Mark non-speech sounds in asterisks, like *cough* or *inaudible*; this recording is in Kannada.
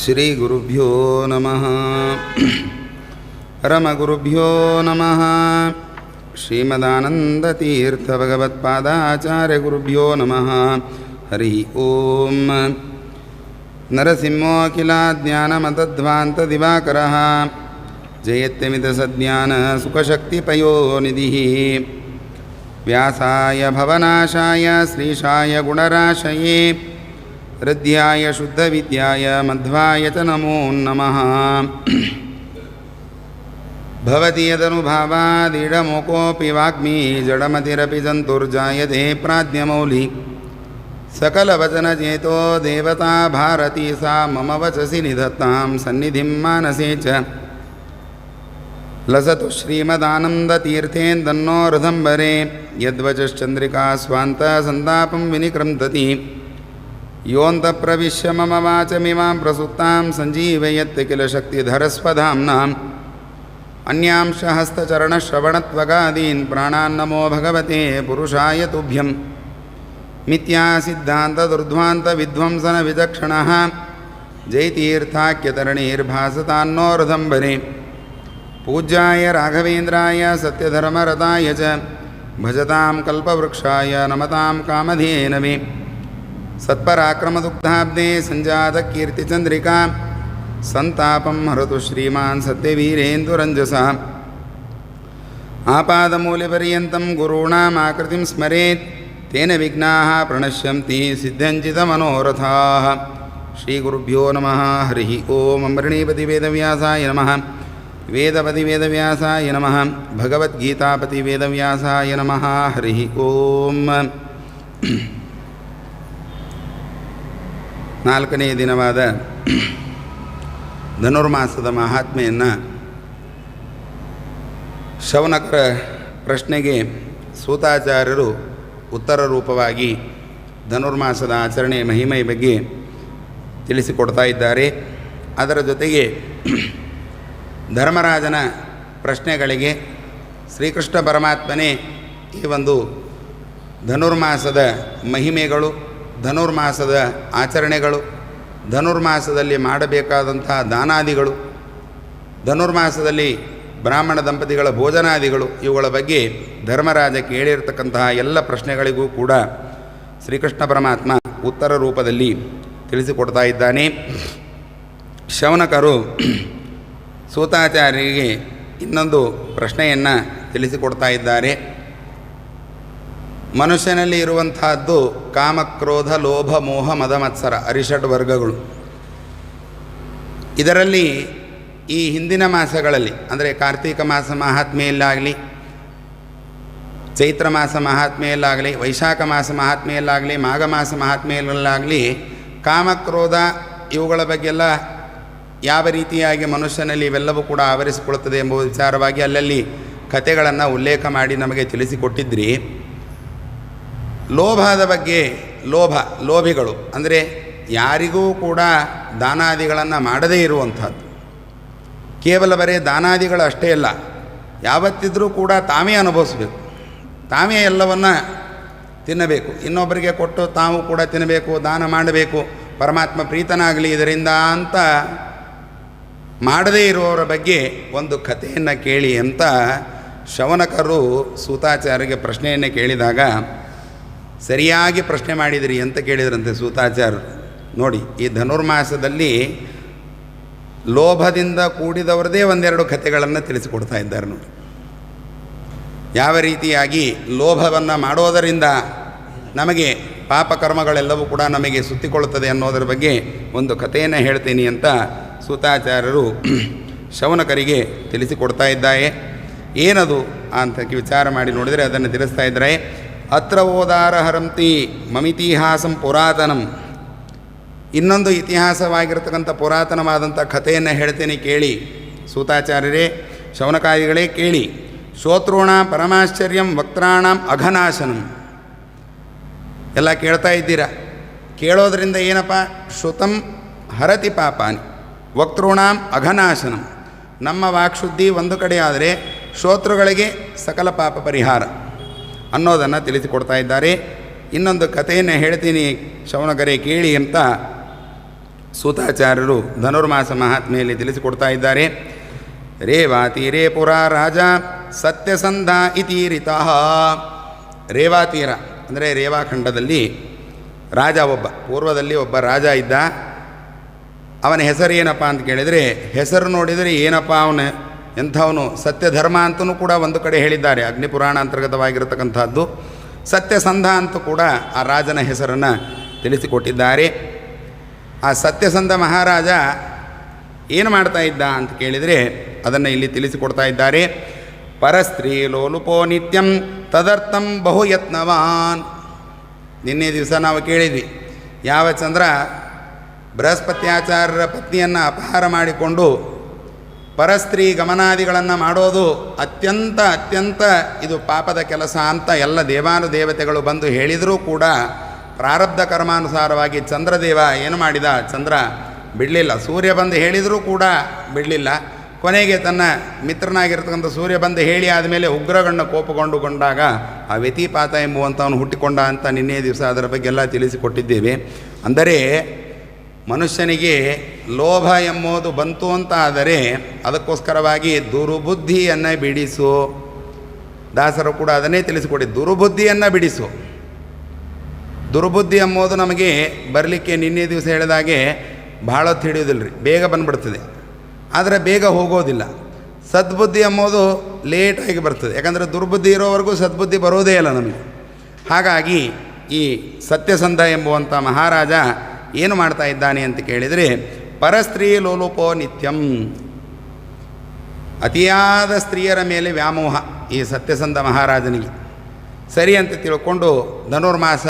श्रीगुरुभ्यो नमः। परमगुरुभ्यो नमः। श्रीमदानन्दतीर्थभगवत्पादाचार्यगुरुभ्यो नमः। हरिः ॐ नरसिंहोऽखिलाज्ञानमतध्वान्तदिवाकरः जयत्यमितसज्ञानसुखशक्तिपयोनिधिः व्यासाय भवनाशाय श्रीशाय गुणराशये हृद्याय शुद्धविद्याय, मध्वाय च नमो नमः। भवति यदनुभावादिडमुकोऽपि वाग्मी, जडमतिरपि जन्तुर्जायते प्राज्ञमौलि। सकलवचनचेतो देवता भारती सा, मम वचसि निधत्तां सन्निधिं मानसे च। लसतु श्रीमदानन्दतीर्थेन्दन्नो यद्वचश्चन्द्रिका स्वान्तसन्तापं योऽन्तप्रविश्य मम वाचमिमां प्रसुप्तां सञ्जीवयत् किल शक्तिधरस्वधाम्नाम् अन्यांश हस्तचरणश्रवणत्वगादीन् प्राणान्नमो भगवते पुरुषाय तुभ्यं मिथ्यासिद्धान्तदुर्ध्वान्तविध्वंसनविचक्षणः जयतीर्थाख्यतरणीर्भासतान्नोर्धम्बरे पूज्याय राघवेन्द्राय सत्यधर्मरताय च भजतां कल्पवृक्षाय नमतां कामधेनवे सत्पराक्रमदुग्धाब्दे सञ्जातकीर्तिचन्द्रिका सन्तापं हरतु श्रीमान् सत्यवीरेन्दुरञ्जसा। आपादमूल्यपर्यन्तं गुरूणामाकृतिं स्मरेत्, तेन विघ्नाः प्रणश्यन्ति सिद्ध्यञ्चितमनोरथाः श्रीगुरुभ्यो नमः, हरिः ॐ अमृणीपतिवेदव्यासाय नमः, वेदपतिवेदव्यासाय नमः, भगवद्गीतापतिवेदव्यासाय नमः, हरिः ॐ ನಾಲ್ಕನೇ ದಿನವಾದ ಧನುರ್ಮಾಸದ ಮಹಾತ್ಮೆಯನ್ನು ಶವನಕರ ಪ್ರಶ್ನೆಗೆ ಸೂತಾಚಾರ್ಯರು ಉತ್ತರ ರೂಪವಾಗಿ ಧನುರ್ಮಾಸದ ಆಚರಣೆ ಮಹಿಮೆಯ ಬಗ್ಗೆ ತಿಳಿಸಿಕೊಡ್ತಾ ಇದ್ದಾರೆ. ಅದರ ಜೊತೆಗೆ ಧರ್ಮರಾಜನ ಪ್ರಶ್ನೆಗಳಿಗೆ ಶ್ರೀಕೃಷ್ಣ ಪರಮಾತ್ಮನೇ ಈ ಒಂದು ಧನುರ್ಮಾಸದ ಮಹಿಮೆಗಳು ಧನುರ್ಮಾಸದ ಆಚರಣೆಗಳು, ಧನುರ್ಮಾಸದಲ್ಲಿ ಮಾಡಬೇಕಾದಂತಹ ದಾನಾದಿಗಳು, ಧನುರ್ಮಾಸದಲ್ಲಿ ಬ್ರಾಹ್ಮಣ ದಂಪತಿಗಳ ಭೋಜನಾದಿಗಳು, ಇವುಗಳ ಬಗ್ಗೆ ಧರ್ಮರಾಜ ಕೇಳಿರತಕ್ಕಂತಹ ಎಲ್ಲ ಪ್ರಶ್ನೆಗಳಿಗೂ ಕೂಡ ಶ್ರೀಕೃಷ್ಣ ಪರಮಾತ್ಮ ಉತ್ತರ ರೂಪದಲ್ಲಿ ತಿಳಿಸಿಕೊಡ್ತಾ ಇದ್ದಾನೆ. ಶವನಕರು ಸೂತಾಚಾರ್ಯರಿಗೆ ಇನ್ನೊಂದು ಪ್ರಶ್ನೆಯನ್ನು ತಿಳಿಸಿಕೊಡ್ತಾ ಇದ್ದಾರೆ. ಮನುಷ್ಯನಲ್ಲಿ ಇರುವಂತಹದ್ದು ಕಾಮಕ್ರೋಧ ಲೋಭ, ಮೋಹ, ಮದ, ಮತ್ಸರ, ಅರಿಷಡ್ ವರ್ಗಗಳು. ಇದರಲ್ಲಿ ಈ ಹಿಂದಿನ ಮಾಸಗಳಲ್ಲಿ, ಅಂದರೆ ಕಾರ್ತೀಕ ಮಾಸ ಮಹಾತ್ಮೆಯಲ್ಲಾಗಲಿ, ಚೈತ್ರ ಮಾಸ ಮಹಾತ್ಮೆಯಲ್ಲಾಗಲಿ, ವೈಶಾಖ ಮಾಸ ಮಹಾತ್ಮೆಯಲ್ಲಾಗಲಿ, ಮಾಘ ಮಾಸ ಮಹಾತ್ಮೆಯಲ್ಲಾಗಲಿ ಕಾಮಕ್ರೋಧ ಇವುಗಳ ಬಗ್ಗೆಲ್ಲ ಯಾವ ರೀತಿಯಾಗಿ ಮನುಷ್ಯನಲ್ಲಿ ಇವೆಲ್ಲವೂ ಕೂಡ ಆವರಿಸಿಕೊಳ್ಳುತ್ತದೆ ಎಂಬ ವಿಚಾರವಾಗಿ ಅಲ್ಲಲ್ಲಿ ಕಥೆಗಳನ್ನು ಉಲ್ಲೇಖ ಮಾಡಿ ನಮಗೆ ತಿಳಿಸಿಕೊಟ್ಟಿದ್ರಿ. ಲೋಭದ ಬಗ್ಗೆ ಲೋಭ, ಲೋಭಿಗಳು ಅಂದರೆ ಯಾರಿಗೂ ಕೂಡ ದಾನಾದಿಗಳನ್ನು ಮಾಡದೇ ಇರುವಂಥದ್ದು. ಕೇವಲ ಬರೇ ದಾನಾದಿಗಳು ಅಷ್ಟೇ ಅಲ್ಲ, ಯಾವತ್ತಿದ್ರೂ ಕೂಡ ತಾವೇ ಅನುಭವಿಸ್ಬೇಕು. ತಾವೇ ಎಲ್ಲವನ್ನು ತಿನ್ನಬೇಕು. ಇನ್ನೊಬ್ಬರಿಗೆ ಕೊಟ್ಟು ತಾವು ಕೂಡ ತಿನ್ನಬೇಕು, ದಾನ ಮಾಡಬೇಕು, ಪರಮಾತ್ಮ ಪ್ರೀತನಾಗಲಿ ಇದರಿಂದ ಅಂತ ಮಾಡದೇ ಇರುವವರ ಬಗ್ಗೆ ಒಂದು ಕಥೆಯನ್ನು ಕೇಳಿ ಅಂತ ಶವನಕರು ಸೂತಾಚಾರ್ಯಗೆ ಪ್ರಶ್ನೆಯನ್ನು ಕೇಳಿದಾಗ ಸರಿಯಾಗಿ ಪ್ರಶ್ನೆ ಮಾಡಿದಿರಿ ಅಂತ ಕೇಳಿದ್ರಂತೆ ಸೂತಾಚಾರ್ಯರು. ನೋಡಿ, ಈ ಧನುರ್ಮಾಸದಲ್ಲಿ ಲೋಭದಿಂದ ಕೂಡಿದವರದೇ ಒಂದೆರಡು ಕಥೆಗಳನ್ನು ತಿಳಿಸಿಕೊಡ್ತಾ ಇದ್ದಾರೆ ನೋಡಿ. ಯಾವ ರೀತಿಯಾಗಿ ಲೋಭವನ್ನು ಮಾಡೋದರಿಂದ ನಮಗೆ ಪಾಪಕರ್ಮಗಳೆಲ್ಲವೂ ಕೂಡ ನಮಗೆ ಸುತ್ತಿಕೊಳ್ಳುತ್ತದೆ ಅನ್ನೋದರ ಬಗ್ಗೆ ಒಂದು ಕಥೆಯನ್ನು ಹೇಳ್ತೀನಿ ಅಂತ ಸೂತಾಚಾರ್ಯರು *clears throat* ಶೌನಕರಿಗೆ ತಿಳಿಸಿಕೊಡ್ತಾ ಇದ್ದಾರೆ ಏನದು ಅಂತ ವಿಚಾರ ಮಾಡಿ ನೋಡಿದರೆ ಅದನ್ನು ತಿಳಿಸ್ತಾ ಇದ್ದಾರೆ ಅತ್ರ ಓದಾರ ಹರಂತಿ ಮಮಿತಿಹಾಸಂ ಪುರಾತನಂ. ಇನ್ನೊಂದು ಇತಿಹಾಸವಾಗಿರ್ತಕ್ಕಂಥ ಪುರಾತನವಾದಂಥ ಕಥೆಯನ್ನು ಹೇಳ್ತೇನೆ ಕೇಳಿ. ಸೂತಾಚಾರ್ಯರೇ, ಶೌನಕಾದಿಗಳೇ ಕೇಳಿ. ಶೋತೃಣ ಪರಮಾಶ್ಚರ್ಯಂ ವಕ್ತಾಣ ಅಘನಾಶನಂ. ಎಲ್ಲ ಕೇಳ್ತಾ ಇದ್ದೀರಾ? ಕೇಳೋದ್ರಿಂದ ಏನಪ್ಪ? ಶ್ರುತಂ ಹರತಿ ಪಾಪಾನಿ. ವಕ್ತೃಣಾಂ ಅಘನಾಶನಂ. ನಮ್ಮ ವಾಕ್ಶುದ್ಧಿ ಒಂದು ಕಡೆ ಆದರೆ ಶ್ರೋತೃಗಳಿಗೆ ಸಕಲ ಪಾಪ ಪರಿಹಾರ. ಅನ್ನೋದನ್ನು ತಿಳಿಸಿಕೊಡ್ತಾ ಇದ್ದಾರೆ. ಇನ್ನೊಂದು ಕಥೆಯನ್ನು ಹೇಳ್ತೀನಿ. ಶವನಗರೆ ಕೇಳಿ ಅಂತ ಸೂತಾಚಾರ್ಯರು ಧನುರ್ಮಾಸ ಮಹಾತ್ಮೆಯಲ್ಲಿ ತಿಳಿಸಿಕೊಡ್ತಾ ಇದ್ದಾರೆ. ರೇವಾತೀರೇ ಪುರ ರಾಜ ಸತ್ಯಸಂಧ ಇತೀರಿತಃ ರೇವಾತೀರ ಅಂದರೆ ರೇವಾಖಂಡದಲ್ಲಿ ರಾಜ ಒಬ್ಬ, ಪೂರ್ವದಲ್ಲಿ ಒಬ್ಬ ರಾಜ ಇದ್ದ. ಅವನ ಹೆಸರು ಏನಪ್ಪ ಅಂತ ಕೇಳಿದರೆ, ಹೆಸರು ನೋಡಿದರೆ ಏನಪ್ಪ ಅವನು ಎಂಥವನು ಸತ್ಯಧರ್ಮ ಅಂತಲೂ ಕೂಡ ಒಂದು ಕಡೆ ಹೇಳಿದ್ದಾರೆ. ಅಗ್ನಿಪುರಾಣ ಅಂತರ್ಗತವಾಗಿರತಕ್ಕಂಥದ್ದು. ಸತ್ಯಸಂಧ ಅಂತೂ ಕೂಡ ಆ ರಾಜನ ಹೆಸರನ್ನು ತಿಳಿಸಿಕೊಟ್ಟಿದ್ದಾರೆ. ಆ ಸತ್ಯಸಂಧ ಮಹಾರಾಜ ಏನು ಮಾಡ್ತಾ ಇದ್ದ ಅಂತ ಕೇಳಿದರೆ ಅದನ್ನು ಇಲ್ಲಿ ತಿಳಿಸಿಕೊಡ್ತಾ ಇದ್ದಾರೆ. ಪರಸ್ತ್ರೀ ಲೋಲುಪೋ ನಿತ್ಯಂ ತದರ್ಥಂ ಬಹು ಯತ್ನವಾನ್. ನಿನ್ನೆ ದಿವಸ ನಾವು ಕೇಳಿದ್ವಿ. ಯಾವ ಚಂದ್ರ ಬೃಹಸ್ಪತ್ಯಾಚಾರ್ಯರ ಪತ್ನಿಯನ್ನು ಅಪಹಾರ ಮಾಡಿಕೊಂಡು ಪರಸ್ತ್ರೀ ಗಮನಾದಿಗಳನ್ನು ಮಾಡೋದು ಅತ್ಯಂತ ಅತ್ಯಂತ ಇದು ಪಾಪದ ಕೆಲಸ ಅಂತ ಎಲ್ಲ ದೇವಾನುದೇವತೆಗಳು ಬಂದು ಹೇಳಿದರೂ ಕೂಡ ಪ್ರಾರಬ್ಧ ಕರ್ಮಾನುಸಾರವಾಗಿ ಚಂದ್ರದೇವ ಏನು ಮಾಡಿದ? ಚಂದ್ರ ಬಿಡಲಿಲ್ಲ. ಸೂರ್ಯ ಬಂದು ಹೇಳಿದರೂ ಕೂಡ ಬಿಡಲಿಲ್ಲ. ಕೊನೆಗೆ ತನ್ನ ಮಿತ್ರನಾಗಿರ್ತಕ್ಕಂಥ ಸೂರ್ಯ ಬಂದು ಹೇಳಿ ಆದಮೇಲೆ ಉಗ್ರಗಣ್ಣ ಕೋಪಗೊಂಡುಕೊಂಡಾಗ ಆ ವ್ಯತಿಪಾತ ಎಂಬುವಂಥವನು ಹುಟ್ಟಿಕೊಂಡ ಅಂತ ನಿನ್ನೆ ದಿವಸ ಅದರ ಬಗ್ಗೆ ಎಲ್ಲ ತಿಳಿಸಿಕೊಟ್ಟಿದ್ದೇವೆ. ಅಂದರೆ ಮನುಷ್ಯನಿಗೆ ಲೋಭ ಎಂಬುದು ಬಂತು ಅಂತ ಆದರೆ ಅದಕ್ಕೋಸ್ಕರವಾಗಿ ದುರುಬುದ್ಧಿಯನ್ನು ಬಿಡಿಸು. ದಾಸರು ಕೂಡ ಅದನ್ನೇ ತಿಳಿಸಿಕೊಡಿ, ದುರುಬುದ್ಧಿಯನ್ನು ಬಿಡಿಸು. ದುರ್ಬುದ್ಧಿ ಎಂಬುದು ನಮಗೆ ಬರಲಿಕ್ಕೆ ನಿನ್ನೆ ದಿವಸ ಹೇಳಿದಾಗೆ ಭಾಳ ಹೊತ್ತು ಬೇಗ ಬಂದ್ಬಿಡ್ತದೆ. ಆದರೆ ಬೇಗ ಹೋಗೋದಿಲ್ಲ. ಸದ್ಬುದ್ಧಿ ಎಂಬುದು ಲೇಟಾಗಿ ಬರ್ತದೆ. ಯಾಕಂದರೆ ದುರ್ಬುದ್ಧಿ ಇರೋವರೆಗೂ ಸದ್ಬುದ್ಧಿ ಬರೋದೇ ಇಲ್ಲ ನಮಗೆ. ಹಾಗಾಗಿ ಈ ಸತ್ಯಸಂಧ ಎಂಬುವಂಥ ಮಹಾರಾಜ ಏನು ಮಾಡ್ತಾ ಇದ್ದಾನೆ ಅಂತ ಕೇಳಿದರೆ ಪರಸ್ತ್ರೀ ಲೋಲುಪೋ ನಿತ್ಯಂ ಅತಿಯಾದ ಸ್ತ್ರೀಯರ ಮೇಲೆ ವ್ಯಾಮೋಹ ಈ ಸತ್ಯಸಂಧ ಮಹಾರಾಜನಿಗೆ. ಸರಿ ಅಂತ ತಿಳ್ಕೊಂಡು ಧನುರ್ಮಾಸ